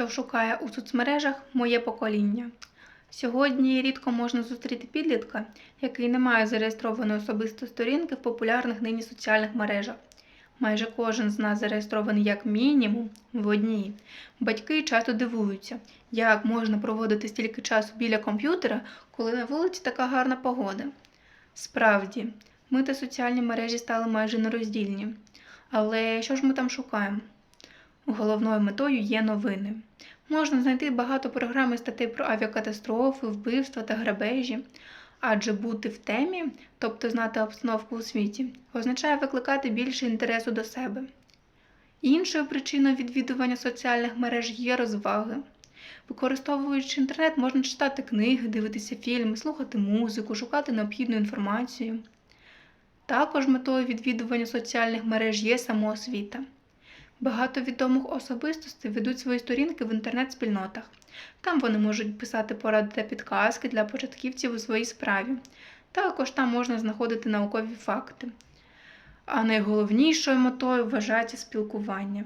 що шукає у соцмережах моє покоління. Сьогодні рідко можна зустріти підлітка, який не має зареєстрованої особисто сторінки в популярних нині соціальних мережах. Майже кожен з нас зареєстрований як мінімум в одній. Батьки часто дивуються, як можна проводити стільки часу біля комп'ютера, коли на вулиці така гарна погода. Справді, ми та соціальні мережі стали майже нероздільні. Але що ж ми там шукаємо? Головною метою є новини. Можна знайти багато програм і статей про авіакатастрофи, вбивства та грабежі. Адже бути в темі, тобто знати обстановку у світі, означає викликати більше інтересу до себе. Іншою причиною відвідування соціальних мереж є розваги. Використовуючи інтернет, можна читати книги, дивитися фільми, слухати музику, шукати необхідну інформацію. Також метою відвідування соціальних мереж є самоосвіта. Багато відомих особистостей ведуть свої сторінки в інтернет-спільнотах. Там вони можуть писати поради та підказки для початківців у своїй справі. Також там можна знаходити наукові факти. А найголовнішою метою вважається спілкування.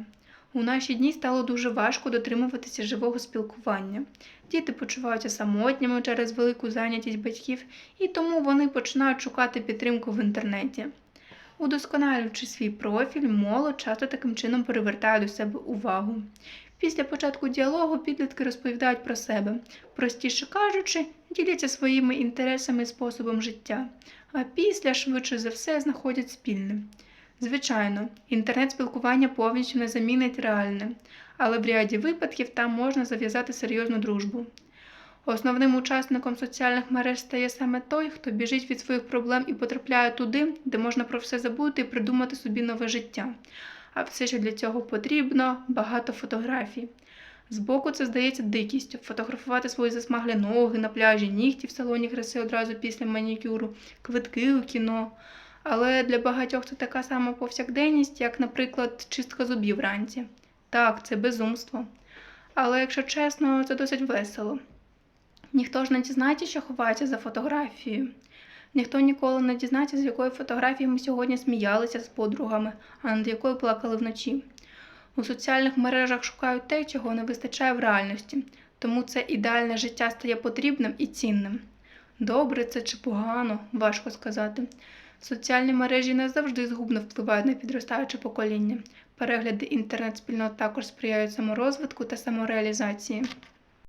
У наші дні стало дуже важко дотримуватися живого спілкування. Діти почуваються самотніми через велику зайнятість батьків, і тому вони починають шукати підтримку в інтернеті. Удосконалюючи свій профіль, молодь часто таким чином привертає до себе увагу. Після початку діалогу підлітки розповідають про себе, простіше кажучи, діляться своїми інтересами і способом життя, а після, швидше за все, знаходять спільне. Звичайно, інтернет-спілкування повністю не замінить реальне, але в ряді випадків там можна зав'язати серйозну дружбу. Основним учасником соціальних мереж стає саме той, хто біжить від своїх проблем і потрапляє туди, де можна про все забути і придумати собі нове життя. А все, що для цього потрібно, багато фотографій. Збоку це здається дикістю фотографувати свої засмаглі ноги на пляжі, нігті в салоні краси одразу після манікюру, квитки у кіно. Але для багатьох це така сама повсякденність, як, наприклад, чистка зубів вранці. Так, це безумство. Але якщо чесно, це досить весело. Ніхто ж не дізнається, що ховається за фотографією. Ніхто ніколи не дізнається, з якої фотографії ми сьогодні сміялися з подругами, а над якою плакали вночі. У соціальних мережах шукають те, чого не вистачає в реальності, тому це ідеальне життя стає потрібним і цінним. Добре це чи погано, важко сказати. Соціальні мережі не завжди згубно впливають на підростаюче покоління. Перегляди інтернет-спільнот також сприяють саморозвитку та самореалізації.